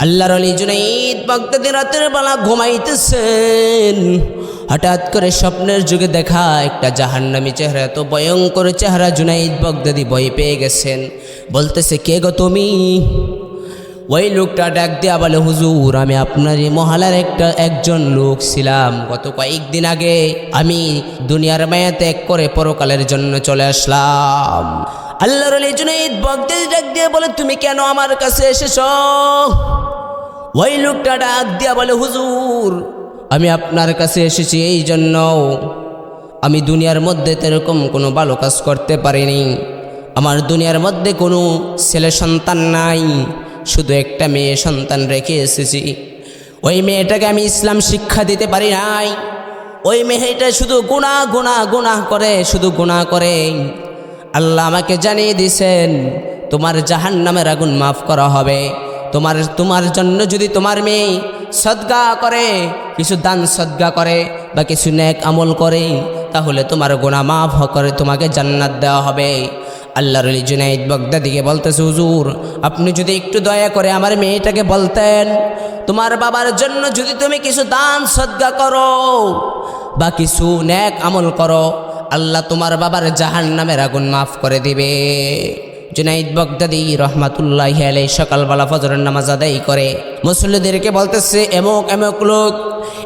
আল্লাহর আলী জুনাইদ বাগদাদি রাতের বেলা ঘুমাইতেছেন। হঠাৎ করে স্বপ্নের যুগে দেখা একটা জাহান্নামী চেহারা, এত ভয়ঙ্কর চেহারা জুনাইদ বাগদাদি ভয় পেয়ে গেছেন। বলতেছে, কে গো তুমি? ওই লোকটা ডাক দেয়া বলে, হুজুর, আমি আপনার এই মহালার একটা একজন লোক ছিলাম। গত কয়েকদিন আগে আমি দুনিয়ার মায়া ত্যাগ করে পরকালের জন্য চলে আসলাম। আল্লাহর আলী জুনাইদ বাগদাদি ডাক দিয়ে বলে, তুমি কেন আমার কাছে এসেছ? ওই লোকটা ডাক দিয়া বলে, হুজুর, আমি আপনার কাছে এসেছি এই জন্য। আমি দুনিয়ার মধ্যে এরকম কোনো ভালো কাজ করতে পারিনি। আমার দুনিয়ার মধ্যে কোনো ছেলে সন্তান নাই। শুধু একটা মেয়ে সন্তান রেখে এসেছি। ওই মেয়েটাকে আমি ইসলাম শিক্ষা দিতে পারি নাই। ওই মেয়েটা শুধু গুণা গুণা গুণা করে, শুধু গুণা করে। আল্লাহ আমাকে জানিয়ে দিয়েছেন, তোমার জাহান নামের আগুন মাফ করা হবে। তোমার তোমার জন্য যদি তোমার মেয়ে সদ্গা করে, কিছু দান সদ্গা করে বা কিছু ন্যাক আমল করে, তাহলে তোমার গোনা মাফ করে তোমাকে জান্নাত দেওয়া হবে। আল্লাহ রলি জুনাইদ বগদাদিকে বলতেছে, হুজুর, আপনি যদি একটু দয়া করে আমার মেয়েটাকে বলতেন, তোমার বাবার জন্য যদি তুমি কিছু দান সদ্গা করো বা কিছু ন্যাক আমল করো, আল্লাহ তোমার বাবার জাহান নামের আগুন মাফ করে দিবে। জুনাইদ বগদাদি রহমাতুল্লাহ আলাই সকালবেলা ফজরের নামাজ আদায় করে। মুসল্লিদেরকে বলতেছে, এমক এমক লোক,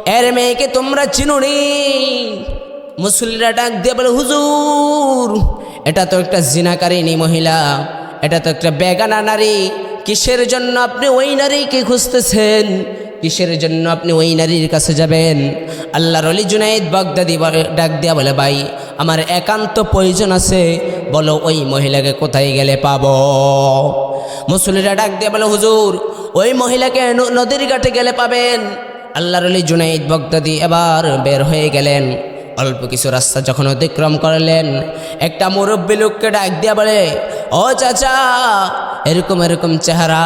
এর মেয়েকে তোমরা চিনুনি? মুসল্লিরা ডাক দিয়ে বলে, হুজুর, এটা তো একটা জিনাকারিনী মহিলা, এটা তো একটা বেগানা নারী, কিসের জন্য আপনি ওই নারীকে খুঁজতেছেন? কিসের জন্য আপনি ওই নারীর কাছে যাবেন? আল্লাহর অলি জুনাইদ বাগদাদি ডাক দিয়া বলে, ভাই, আমার একান্ত প্রয়োজন আছে। বলো, ওই মহিলাকে কোথায় গেলে পাব? মুসলিরা ডাক দিয়ে বলে, হুজুর, ওই মহিলাকে নদীর ঘাটে গেলে পাবেন। আল্লাহর অলি জুনাইদ বাগদাদি এবার বের হয়ে গেলেন। অল্প কিছু রাস্তা যখন অতিক্রম করলেন, একটা মুরব্বী লোককে ডাক দিয়া বলে, ও চাচা এরকম এরকম চেহারা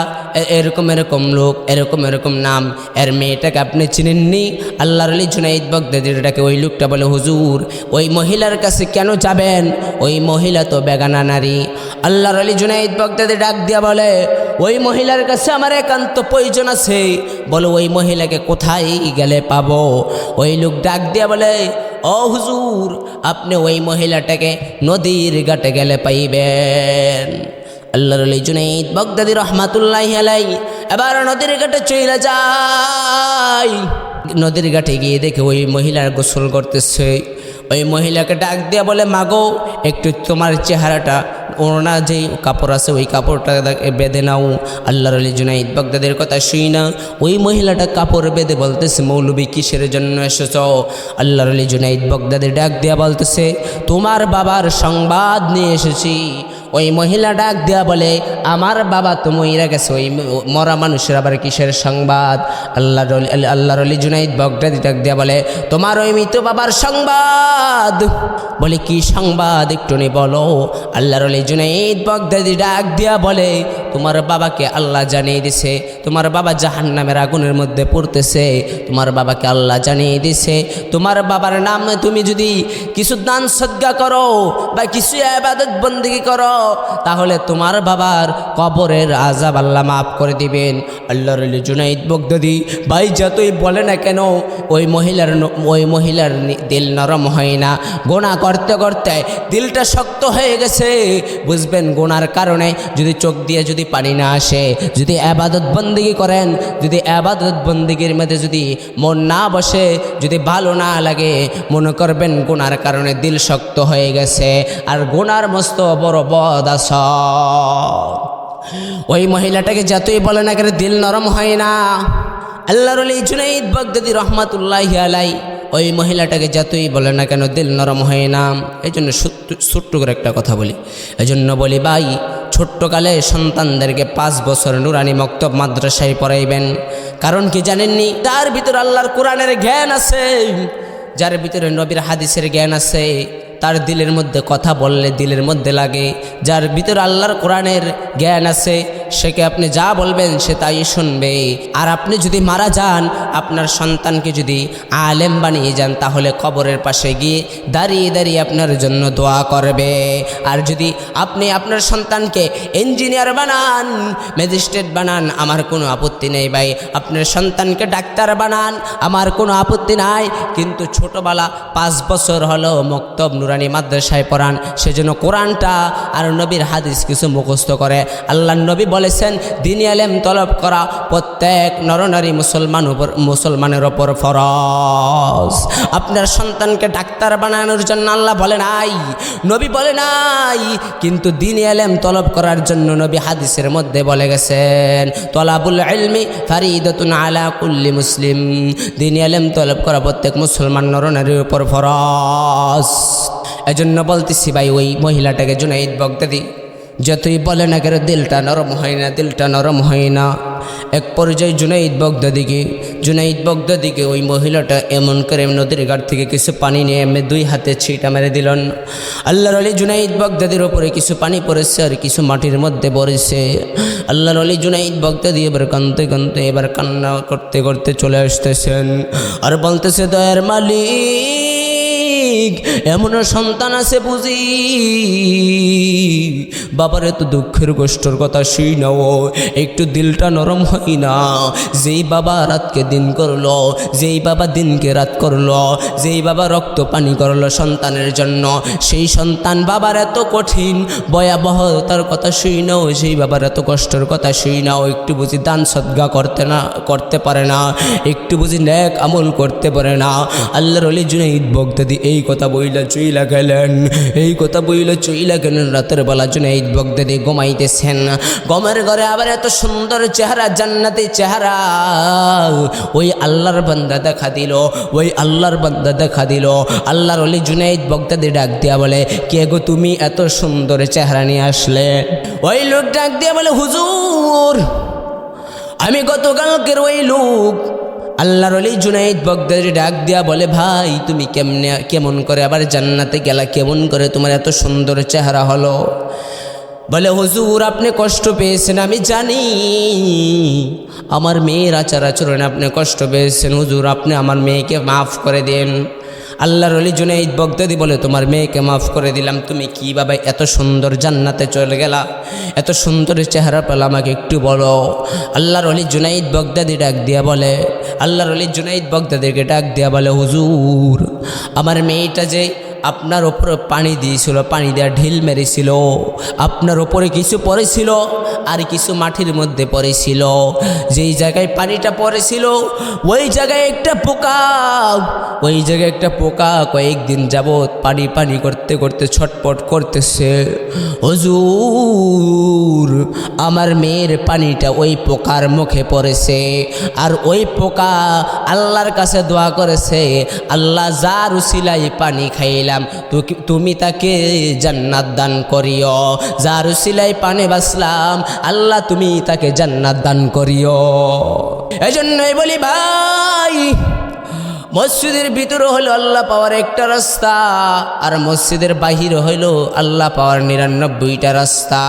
এরকম এরকম লোক, এরকম এরকম নাম। এর মেয়েটাকে আপনি চিনেননি? আল্লাহর আলী জুনাইদ বগদাদির ডাকে ওই লোকটা বলে, হুজুর, ওই মহিলার কাছে কেন যাবেন? ওই মহিলা তো বেগানা নারী। আল্লাহর আলী জুনাইদ বগদাদি ডাক দিয়া বলে, ওই মহিলার কাছে আমার একান্ত প্রয়োজন আছে। বলো, ওই মহিলাকে কোথায় গেলে পাবো? ওই লোক ডাক দিয়া বলে, ও হুজুর, আপনি ওই মহিলাটাকে নদীর ঘাটে গেলে পাইবেন। আল্লাহর আলী জুনাইদ বগদাদি রহমাতুল্লাহ আলাই এবার নদীর ঘাটে চলে যায়। নদীর ঘাটে গিয়ে দেখে ওই মহিলার গোসল করতেছে। ওই মহিলাকে ডাক দিয়া বলে, মাগো, একটু তোমার চেহারাটা ওনা যে কাপড় আছে, ওই কাপড়টা বেঁধে নাও। আল্লাহর আলী জুনাইদ বাগদাদের কথা শুই না। ওই মহিলাটা কাপড় বেঁধে বলতেছে, মৌলবী, কিসের জন্য এসেছ? আল্লাহর আলী জুনাইদ বাগদাদের ডাক দিয়া বলতেছে, তোমার বাবার সংবাদ নিয়ে এসেছি। ওই মহিলা ডাক দেওয়া বলে, আমার বাবা তো মহিরা গেছে, ওই মরা মানুষের আবার কিসের সংবাদ? আল্লাহ, আল্লাহর আলী জুনাইদ বগদাদি ডাক দেওয়া বলে, তোমার ওই মৃত বাবার সংবাদ? বলে, কি সংবাদ? একটু নি বলো। আল্লাহর আলী জুনাইদ বগদাদি ডাক দেওয়া বলে তোমার বাবাকে আল্লাহ জানিয়ে দিছে, তোমার বাবা জাহান নামের আগুনের মধ্যে পড়তেছে, তোমার বাবাকে আল্লাহ জানিয়ে দিছে, তোমার বাবার নাম তুমি যদি কিছু দান সদ্গা করো বা কিছু আবাদত বন্দিগি করো, তাহলে তোমার বাবার কবরের আজাব আল্লাহ মাফ করে দিবেন। আল্লাহর আলী জুনাইদ বগদাদি, ভাই যতই বলে না কেন, ওই মহিলার ওই মহিলার দিল নরম হয় না। গোনা করতে করতে দিলটা শক্ত হয়ে গেছে, বুঝবেন গোনার কারণে যদি চোখ দিয়ে যদি পানি না আসে, যদি আবাদত বন্দিগি করেন, যদি আবাদত বন্দিগির মধ্যে যদি মন না বসে, যদি ভালো না লাগে, মনে করবেন গোনার কারণে দিল শক্ত হয়ে গেছে, আর গোনার মস্ত বড় বদ আস ওই মহিলাটাকে যতই বলে না কেন দিল নরম হয় না। আল্লাহর আলী জুনাইদ বগদাদি রহমাতুল্লাহ আলাই, ওই মহিলাটাকে যতই বলে না কেন দিল নরম হয় না। এই জন্য ছোট্ট করে একটা কথা বলি। এই জন্য বলি, ভাই ছোট্টকালে সন্তানদেরকে পাঁচ বছর নুরানি মক্তব মাদ্রাসায় পড়াইবেন। কারণ কি জানেননি? তার ভিতর আল্লাহর কোরআনের জ্ঞান আছে, যার ভিতরে নবীর হাদিসের জ্ঞান আছে, তার দিলের মধ্যে কথা বললে দিলের মধ্যে লাগে। যার ভিতরে আল্লাহর কোরআনের জ্ঞান আছে সেকে আপনি যা বলবেন সে তাই শুনবে। আর আপনি যদি মারা যান, আপনার সন্তানকে যদি আলেম বানিয়ে যান, তাহলে কবরের পাশে গিয়ে দাঁড়িয়ে দাঁড়িয়ে আপনার জন্য দোয়া করবে। আর যদি আপনি আপনার সন্তানকে ইঞ্জিনিয়ার বানান, ম্যাজিস্ট্রেট বানান, আমার কোনো আপত্তি নেই ভাই। আপনার সন্তানকে ডাক্তার বানান, আমার কোনো আপত্তি নাই। কিন্তু ছোটবেলা পাঁচ বছর হলো মক্তব নুরানি মাদ্রাসায় পড়ান, সেজন্য কোরআনটা আর নবীর হাদিস কিছু মুখস্থ করে। আল্লাহ নবী বলেছেন, দিনী আলেম তলব করা প্রত্যেক নরনারী মুসলমান উপর, মুসলমানের ওপর ফরজ। আপনার সন্তানকে ডাক্তার বানানোর জন্য আল্লাহ বলে নাই, নবী বলে নাই, কিন্তু দিনী আলেম তলব করার জন্য নবী হাদিসের মধ্যে বলে গেছেন, তলাবুল ইলমি ফারিদাতুন আলা কুল্লি মুসলিম। দিনী আলেম তলব করা প্রত্যেক মুসলমান নরনারীর উপর ফরজ। এজন্য বলতেছি ভাই, ওই মহিলাটাকে জুনাইদ বগদাদি যতই বলে না কেন, দিলটা নরম হয় না, দিলটা নরম হয় না। এক পর্যায়ে জুনাইদ বগদাদিকে জুনাইদ বগদাদিকে ওই মহিলাটা এমন করে নদীর ঘাট থেকে কিছু পানি নিয়ে এমনি দুই হাতে ছিটা মেরে দিলেন। আল্লাহর আলী জুনাইদ বগদাদির ওপরে কিছু পানি পড়েছে আর কিছু মাটির মধ্যে পড়েছে। আল্লাহর আলী জুনাইদ বগদাদি এবার কানতে কানতে এবার কান্না করতে করতে চলে আসতেছেন। আর বলতেছে, দয়ার মালিক এমনও সন্তান আছে বুঝি? বাবার, এত দুঃখের কষ্টর কথা শুই নাও। একটু দিলটা নরম হয় না। যেই বাবা রাতকে দিন করল, যেই বাবা দিনকে রাত করল, যেই বাবা রক্ত পানি করল সন্তানের জন্য, সেই সন্তান বাবার এত কঠিন, ভয়াবহ তার কথা শুই নাও। সেই বাবার এত কষ্টের কথা শুই নাও, একটু বুঝি দান সদ্গা করতে না, করতে পারে না, একটু বুঝি ন্যাক আমল করতে পারে না। আল্লাহর অলি জুনাইদ বগদাদি এই কথা বইলা চইলা গেলেন। এই কথা বইলা চইলা গেলেন, রাতের বেলা জুনাইদ বগদাদি ঘুমাইতেছেন। গমের ঘরে আবার এত সুন্দর চেহারা, জান্নাতি চেহারা। ওই আল্লাহর বান্দা দেখা দিল, ওই আল্লাহর বান্দা দেখা দিল। আল্লাহর অলি জুনাইদ বগদাদি ডাক দিয়া বলে, কে গো তুমি এত সুন্দর চেহারা নিয়ে আসলে? ওই লোক ডাক দিয়া বলে, হুজুর, আমি গতকালকের ওই লোক আল্লাহর অলি জুনাইদ বগদারি ডাক দিয়া বলে, ভাই, তুমি কেমনে, কেমন করে আবার জান্নাতে গেলা? কেমন করে তোমার এত সুন্দর চেহারা হলো? বলে, হজুর, আপনি কষ্ট পেয়েছেন, আমি জানি। আমার মেয়ের আচার আচরণে আপনি কষ্ট পেয়েছেন। হুজুর, আপনি আমার মেয়েকে মাফ করে দেন। আল্লাহর অলি জুনাইদ বগদাদি বলে, তোমার মেয়েকে মাফ করে দিলাম, তুমি কি কীভাবে এত সুন্দর জান্নাতে চলে গেলা? এত সুন্দর চেহারা পেলাম আমাকে একটু বলো। আল্লাহর অলি জুনাইদ বগদাদি ডাক দিয়া বলে, আল্লাহর অলি জুনাইদ বগদাদিকে ডাক দিয়া বলে, হুজুর, আমার মেয়েটা যে আপনার ওপরে পানি দিয়েছিল, পানি দেওয়া ঢিল মেরেছিল, আপনার ওপরে কিছু পড়েছিল আর কিছু মাটির মধ্যে পড়েছিল। যেই জায়গায় পানিটা পড়েছিল, ওই জায়গায় একটা পোকা, ওই জায়গায় একটা পোকা কয়েকদিন যাবৎ পানি পানি করতে করতে ছটপট করতেছে। হজুর আমার মেয়ের পানিটা ওই পোকার মুখে পড়েছে। আর ওই পোকা আল্লাহর কাছে দোয়া করেছে, আল্লাহ যার উসিলাই পানি খাইলাম তুমি তাকে জান্নাত দান করিও। যার উসিলাই পানি বাসলাম আল্লাহ তুমি তাকে জান্নাত দান করিও। এই জন্যই বলি ভাই মসজিদের ভিতরে হলো আল্লাহ পাওয়ার একটা রাস্তা, আর মসজিদের বাহির হইল আল্লাহ পাওয়ার নিরানব্বইটা রাস্তা।